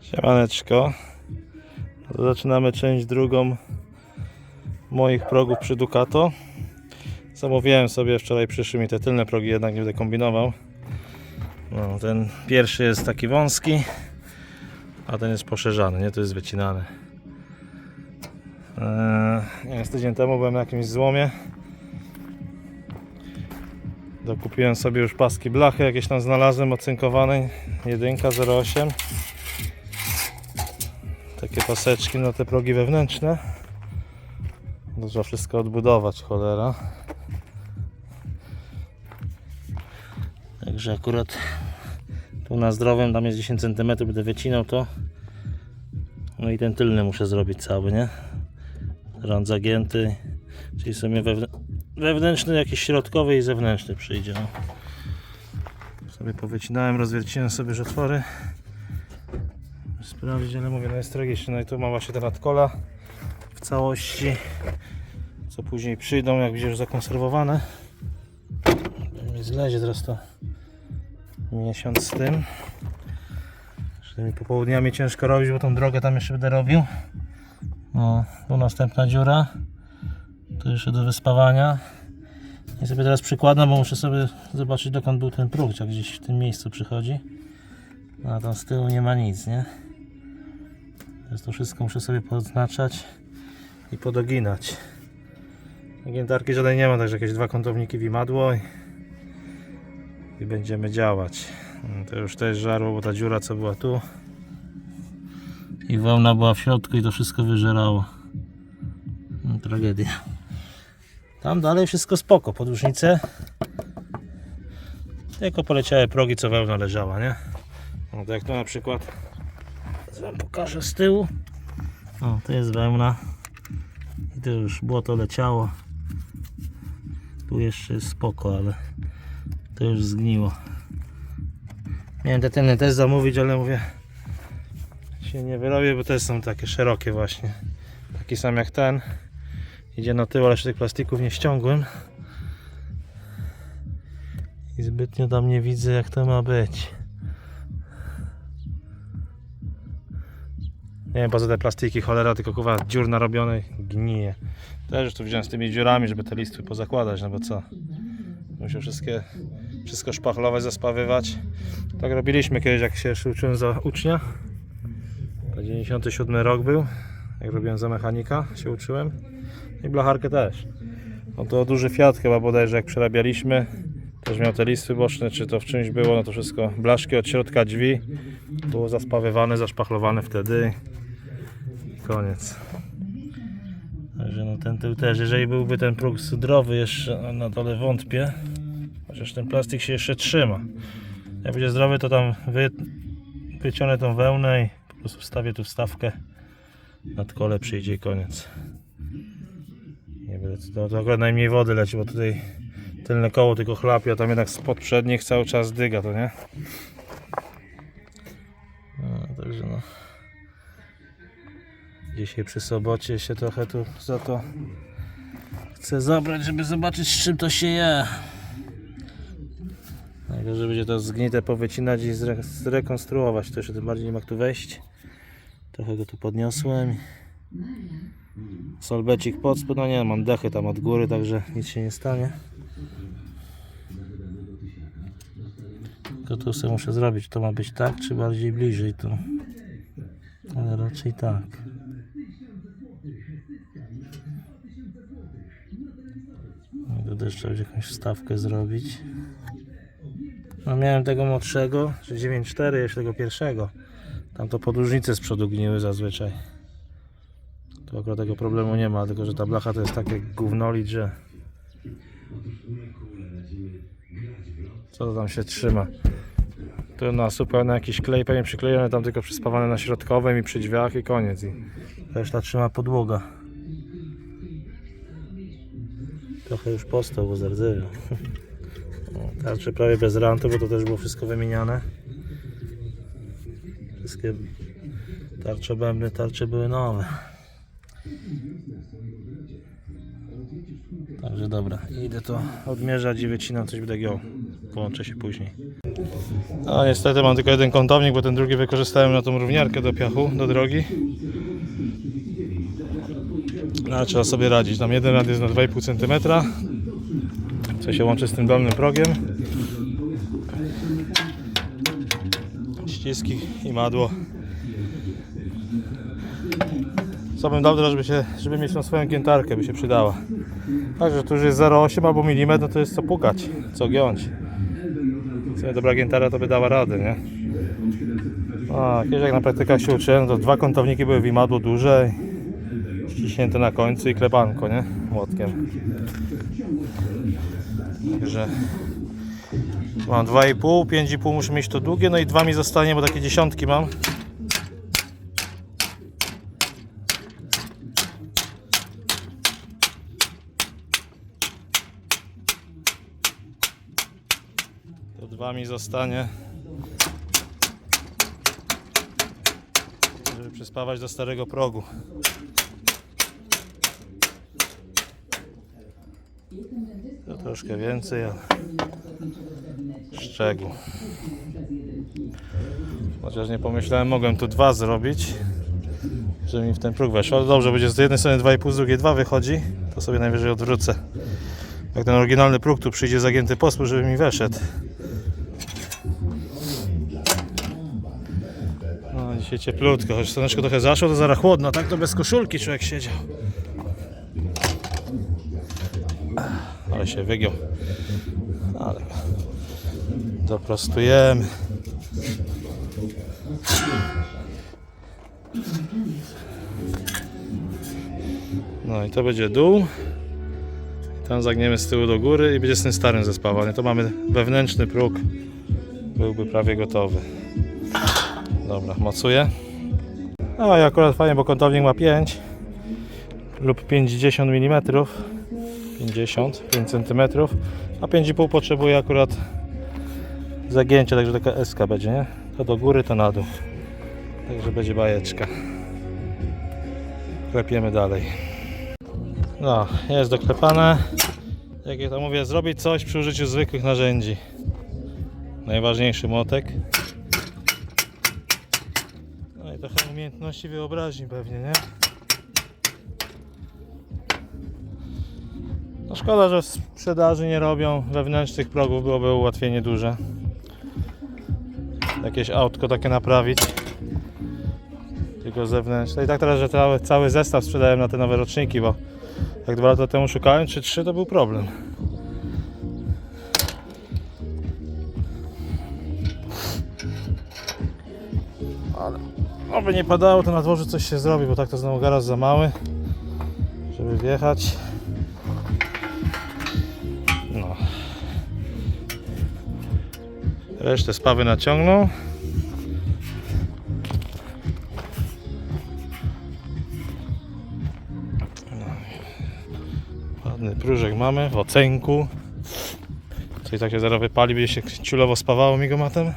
Siemaneczko. Zaczynamy część drugą moich progów przy Ducato. Zamówiłem sobie, wczoraj przyszły mi te tylne progi, jednak nie będę kombinował. No, ten pierwszy jest taki wąski, a ten jest poszerzany, nie? To jest wycinany. Eee, z tydzień temu byłem na jakimś złomie. Dokupiłem sobie już paski blachy, jakieś tam znalazłem ocynkowane, jedynka 08 takie paseczki na te progi wewnętrzne. No, Trzeba wszystko odbudować, cholera. Także akurat tu na zdrowym, tam jest 10 cm, będę wycinał to. No i ten tylny muszę zrobić cały, nie? Rąd zagięty, czyli sobie wewnę wewnętrzny, jakiś środkowy i zewnętrzny przyjdzie. No. Sobie powycinałem, rozwierciłem sobie otwory sprawdzić, ale mówię, no jest tragicznie. No i tu ma właśnie te nadkola w całości, co później przyjdą, jak będzie już zakonserwowane. Mi zlezie teraz to miesiąc z tym. Że mi popołudniami ciężko robić, bo tą drogę tam jeszcze będę robił. No, tu następna dziura. Tu jeszcze do wyspawania. I sobie teraz przykładam, bo muszę sobie zobaczyć dokąd był ten próg, jak gdzieś w tym miejscu przychodzi. A tam z tyłu nie ma nic, nie? Teraz to wszystko muszę sobie poznaczać i podoginać. Giętarki żadnej nie ma, także jakieś dwa kątowniki w imadło i, i będziemy działać. No, To już też żarło, bo ta dziura co była tu i wełna była w środku i to wszystko wyżerało. No, tragedia. Tam dalej wszystko spoko, podłużnice. Tylko poleciały progi, co wełna leżała, nie? No to jak tu na przykład wam pokażę z tyłu. O, to jest wełna. I to już błoto leciało. Tu jeszcze jest spoko, ale to już zgniło. Miałem te tylne też zamówić, ale mówię się nie wyrobię, bo też są takie szerokie właśnie. Taki sam jak ten. Idzie na tył, ale jeszcze tych plastików nie ściągłem. I zbytnio tam nie widzę jak to ma być. Nie wiem po co te plastiki, cholera, tylko kuwa dziur narobionej gnije. Też już tu wziąłem z tymi dziurami, żeby te listwy pozakładać, no bo co? Muszę wszystkie, wszystko szpachlować, zaspawywać. Tak robiliśmy kiedyś, jak się uczyłem za ucznia. To 97 rok był, jak robiłem za mechanika, się uczyłem. I blacharkę też. No to duży Fiat chyba bodajże, jak przerabialiśmy. Też miał te listwy boczne, czy to w czymś było, no to wszystko, blaszki od środka drzwi było zaspawywane, zaszpachlowane wtedy i koniec. Także no ten tył też, jeżeli byłby ten próg sudrowy jeszcze na dole wątpię, chociaż ten plastik się jeszcze trzyma. Jak będzie zdrowy to tam wy, wyciągnę tą wełnę i po prostu wstawię tu wstawkę nad kole przyjdzie i koniec. Będę, to, akurat najmniej wody leci, bo tutaj tylne koło tylko chlapie, a tam jednak spod przednich cały czas dyga to nie? No, także no. Dzisiaj przy sobocie się trochę tu za to chcę zabrać, żeby zobaczyć z czym to się je. Najgorzej będzie to zgnite powycinać i zre zrekonstruować. To jeszcze tym bardziej nie ma tu wejść. Trochę go tu podniosłem. Solbecik pod spód, no nie, mam dechy tam od góry, także nic się nie stanie. Tylko tu sobie muszę zrobić, to ma być tak, czy bardziej bliżej tu. Ale raczej tak. Tu też trzeba jakąś wstawkę zrobić. No miałem tego młodszego, czy 9.4, jeszcze tego pierwszego. Tam to podłużnice z przodu gniły zazwyczaj. Tu akurat tego problemu nie ma, tylko że ta blacha to jest takie gównolić, że... Co tam się trzyma? Tu na zupełnie jakiś klej pewnie przyklejony, tam tylko przyspawane na środkowym i przy drzwiach i koniec. I reszta trzyma podłoga. Trochę już postał, bo zardzewiał. Tarcze prawie bez rantu, bo to też było wszystko wymieniane. Wszystkie tarcze bębny, tarcze były nowe. Także dobra, idę to odmierzać i wycinam coś będę giął. Połączę się później. No niestety mam tylko jeden kątownik, bo ten drugi wykorzystałem na tą równiarkę do piachu, do drogi. No, ale trzeba sobie radzić. Tam jeden rad jest na 2,5 cm. Co się łączy z tym dolnym progiem. Ściski i madło. Co bym dał teraz, żeby, się, żeby mieć tą swoją giętarkę, by się przydała. Także tu już jest 0,8 albo no to jest co pukać, co giąć. W sumie dobra giętara to by dała radę, nie? A, kiedyś jak na praktykach się uczyłem, to dwa kątowniki były w imadło duże, ściśnięte na końcu i klepanko, nie? Młotkiem. Także mam 2,5, 5,5 muszę mieć to długie, no i dwa mi zostanie, bo takie dziesiątki mam. To dwa mi zostanie. Żeby przyspawać do starego progu. To troszkę więcej, ale szczegół. Chociaż nie pomyślałem, mogłem tu dwa zrobić, żeby mi w ten próg weszło. Ale dobrze, będzie z jednej strony 2,5, z drugiej 2 wychodzi, to sobie najwyżej odwrócę. Jak ten oryginalny próg tu przyjdzie zagięty posłuch, żeby mi weszedł. No dzisiaj cieplutko, choć słoneczko trochę zaszło, to zaraz chłodno, tak to bez koszulki człowiek siedział. Ale się wygiął. Ale doprostujemy. No i to będzie dół. Tam zagniemy z tyłu do góry i będzie z tym starym zespawany. To mamy wewnętrzny próg. Byłby prawie gotowy. Dobra, mocuję. No i akurat fajnie, bo kątownik ma 5 lub 50 mm. 50, 5 cm, a 5,5 potrzebuje akurat zagięcia, także taka SK będzie, nie? To do góry, to na dół. Także będzie bajeczka. Klepiemy dalej. No, jest doklepane. Jak ja to mówię, zrobić coś przy użyciu zwykłych narzędzi. Najważniejszy młotek. Trochę umiejętności wyobraźni pewnie, nie? No szkoda, że w sprzedaży nie robią wewnętrznych progów, byłoby ułatwienie duże. Jakieś autko takie naprawić. Tylko zewnętrzne. I tak teraz, że cały, cały zestaw sprzedałem na te nowe roczniki, bo jak dwa lata temu szukałem, czy trzy, to był problem. Ale oby nie padało, to na dworze coś się zrobi, bo tak to znowu garaż za mały, żeby wjechać. No. Resztę spawy naciągnął. Ładny próżek mamy w ocenku. Co i tak się zaraz wypali, będzie się ciulowo spawało migomatem.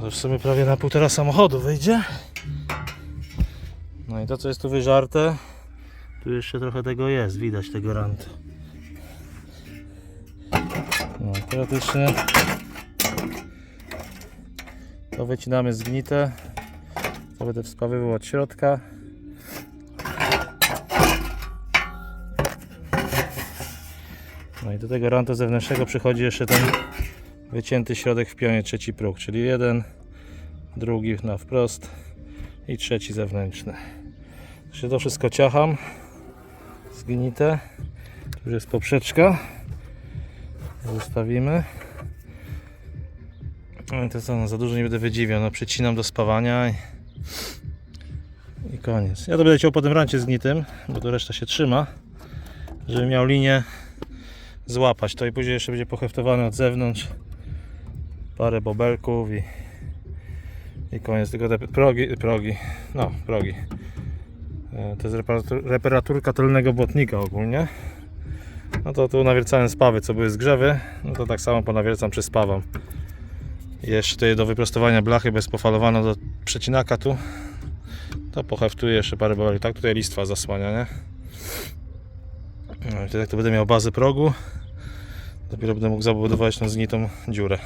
To już w sumie prawie na półtora samochodu wyjdzie. No i to co jest tu wyżarte, tu jeszcze trochę tego jest, widać tego rantu. No teoretycznie to wycinamy zgnite. To będę wspawywał od środka. No i do tego rantu zewnętrznego przychodzi jeszcze ten wycięty środek w pionie trzeci próg, czyli jeden, drugi na wprost i trzeci zewnętrzny. Jeszcze to wszystko ciacham zgnite. Tu już jest poprzeczka. Zostawimy. No to co, no za dużo nie będę wydziwiał. No przycinam do spawania i, i koniec. Ja to będę ciął po tym rancie zgnitym, bo to reszta się trzyma, żeby miał linię złapać. To i później jeszcze będzie poheftowane od zewnątrz. Parę bobelków i, i koniec. Tylko te progi, progi, no progi. E, To jest reparatur, reparaturka tylnego błotnika ogólnie. No to tu nawiercałem spawy, co były zgrzewy. No to tak samo ponawiercam, przyspawam. I jeszcze do wyprostowania blachy bezpofalowana do przecinaka tu. To poheftuję jeszcze parę bobeli. Tak tutaj listwa zasłania, nie? No i jak to będę miał bazę progu, dopiero będę mógł zabudować tą zgnitą dziurę.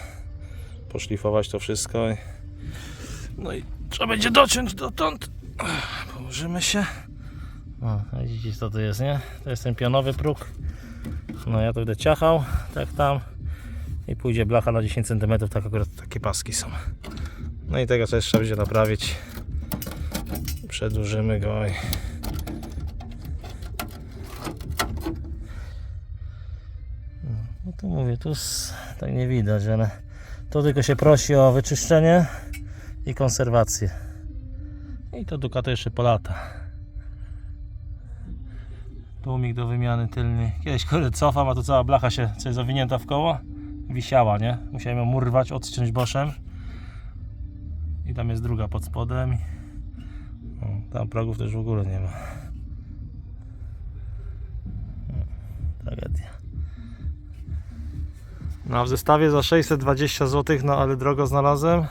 Poszlifować to wszystko. I... No i trzeba będzie dociąć dotąd. Położymy się. O, widzicie co to jest, nie? To jest ten pionowy próg. No ja to będę ciachał, tak tam. I pójdzie blacha na 10 cm, tak akurat takie paski są. No i tego też trzeba będzie naprawić. Przedłużymy go i... No tu mówię, tu tak nie widać, ale to tylko się prosi o wyczyszczenie i konserwację. I to Ducato jeszcze po lata. Tłumik do wymiany tylny. Kiedyś kurde cofam, a to cała blacha się coś zawinięta w koło. Wisiała, nie? Musiałem ją urwać, odciąć boszem. I tam jest druga pod spodem. O, tam progów też w ogóle nie ma. O, Tragedia. No w zestawie za 620 zł, no ale drogo znalazłem.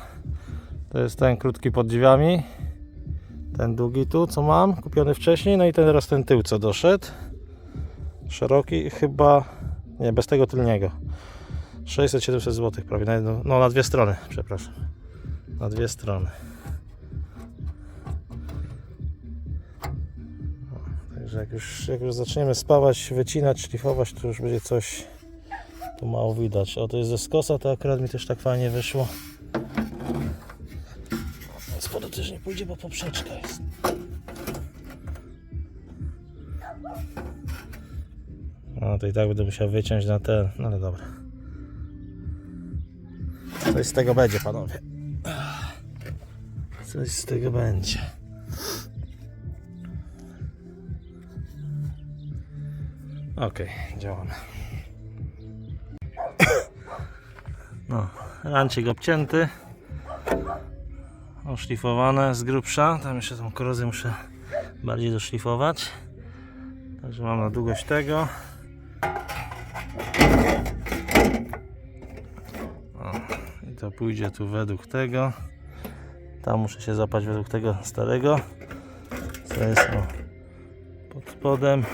To jest ten krótki pod drzwiami. Ten długi tu, co mam, kupiony wcześniej. No i ten teraz ten tył, co doszedł. Szeroki, chyba. Nie, bez tego tylniego. 600-700 zł prawie. Na jedno, no na dwie strony, przepraszam. Na dwie strony. Także jak już, jak już zaczniemy spawać, wycinać, szlifować, to już będzie coś tu mało widać. O, to jest ze skosa, to akurat mi też tak fajnie wyszło. Spodu też nie pójdzie, bo poprzeczka jest. No to i tak będę musiał wyciąć na ten, no ale dobra. Coś z tego będzie, panowie. Coś z tego będzie. Okej, działamy. No, rancik obcięty. Oszlifowane z grubsza. Tam jeszcze tą korozję muszę bardziej doszlifować. Także mam na długość tego. O, I to pójdzie tu według tego. Tam muszę się zapać według tego starego. Co jest o, pod spodem.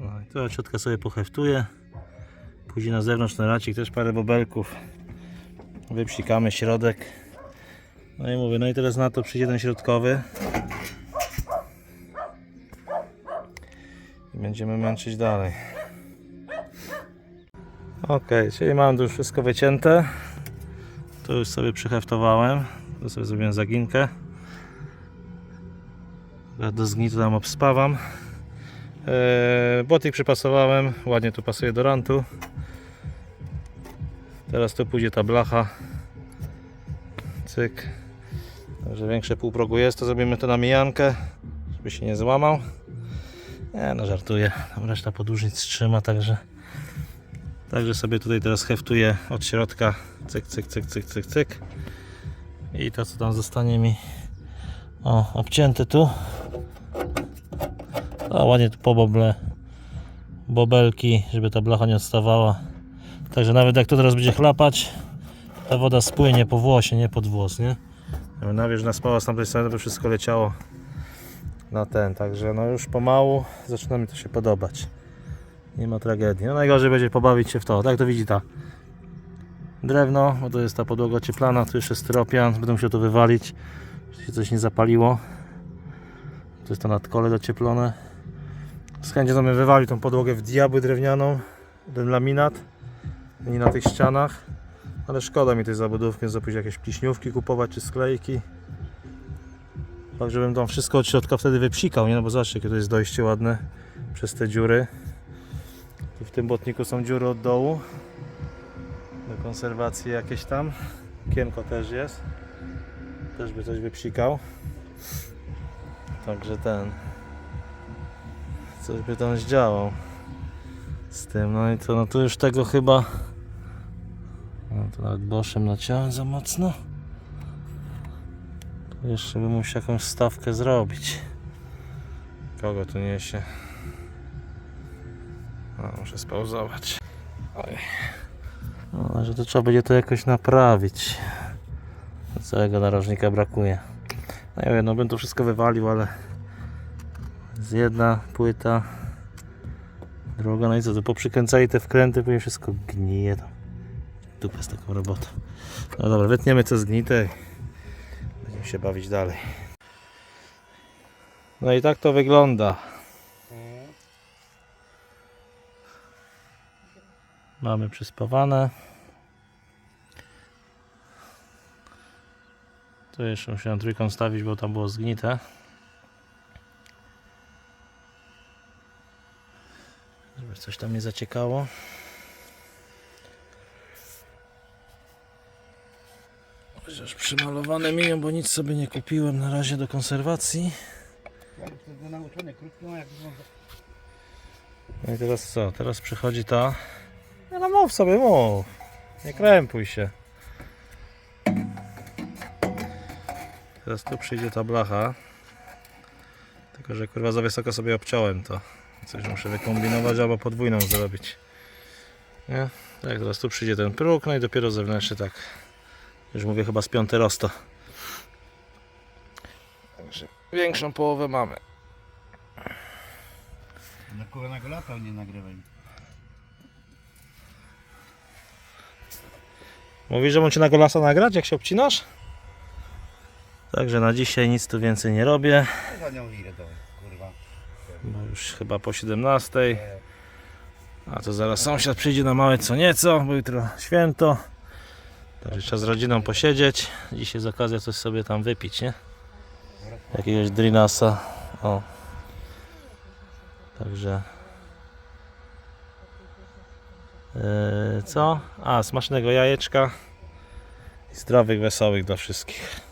No i tu ciotka sobie poheftuje. Pójdzie na zewnątrz na racik też parę bobelków. Wypsikamy środek. No i mówię, no i teraz na to przyjdzie ten środkowy. I będziemy męczyć dalej. Ok, czyli mam tu już wszystko wycięte. To już sobie przyheftowałem. To sobie zrobiłem zaginkę. Do zgnitu tam obspawam. Eee, botik przypasowałem. Ładnie tu pasuje do rantu. Teraz tu pójdzie ta blacha. Cyk. Także większe półprogu jest, to zrobimy to na mijankę, żeby się nie złamał. Nie no, żartuję. Tam reszta podłużnic trzyma, także Także sobie tutaj teraz heftuję od środka. Cyk, cyk, cyk, cyk, cyk, cyk. I to co tam zostanie mi o, obcięte tu. A ładnie tu poboble bobelki, żeby ta blacha nie odstawała. Także nawet jak to teraz będzie chlapać, ta woda spłynie po włosie, nie pod włos, nie? Jakby Nawierzchna spała z tamtej strony, to wszystko leciało na ten. Także no już pomału zaczyna mi to się podobać. Nie ma tragedii. No najgorzej będzie pobawić się w to. Tak to widzi ta drewno, bo to jest ta podłoga ocieplana, tu jeszcze styropian, będę musiał to wywalić, żeby się coś nie zapaliło. To jest to nadkole docieplone. Z chęcią bym wywalił tą podłogę w diabły drewnianą, ten laminat, nie na tych ścianach. Ale szkoda mi tej zabudówki, później jakieś pliśniówki kupować czy sklejki. Tak, żebym tam wszystko od środka wtedy wypsikał, nie? No bo zobaczcie, jakie to jest dojście ładne przez te dziury. Tu w tym botniku są dziury od dołu. Do konserwacji jakieś tam. Kienko też jest. Też by coś wypsikał. Także ten. Coś by tam zdziałał. Z tym, no i to, no to już tego chyba. No nawet boszem naciąłem za mocno. To jeszcze bym musiał jakąś stawkę zrobić. Kogo tu niesie? A, muszę spauzować. Oj. No, że to trzeba będzie to jakoś naprawić. Całego narożnika brakuje. No ja wiem, no bym to wszystko wywalił, ale jest jedna płyta. Druga, no i co, to poprzykręcali te wkręty, później wszystko gnije tam. Dupę z taką robotą. No dobra, wytniemy co zgnite i będziemy się bawić dalej. No i tak to wygląda. Mamy przyspawane. Tu jeszcze musiałem trójką stawić, bo tam było zgnite. Żeby coś tam nie zaciekało. Chociaż przymalowane miją, bo nic sobie nie kupiłem na razie do konserwacji. No i teraz co? Teraz przychodzi ta. No, no mów sobie, mów. Nie krępuj się. Teraz tu przyjdzie ta blacha. Tylko, że kurwa za wysoko sobie obciąłem to. Coś muszę wykombinować albo podwójną zrobić. Nie? Tak, teraz tu przyjdzie ten próg, no i dopiero zewnętrzny tak. Już mówię chyba z piąty rosto. Także większą połowę mamy. Na kogonego lata nie nagrywaj. Mówisz, że mam cię na golasa nagrać, jak się obcinasz? Także na dzisiaj nic tu więcej nie robię, Za nią ile to, kurwa. bo już chyba po 17. A to zaraz sąsiad przyjdzie na małe co nieco, bo jutro święto. Także trzeba z rodziną posiedzieć. Dzisiaj z okazji coś sobie tam wypić, nie? Jakiegoś drinasa. O. Także. Yy, co? A, smacznego jajeczka. I zdrowych, wesołych dla wszystkich.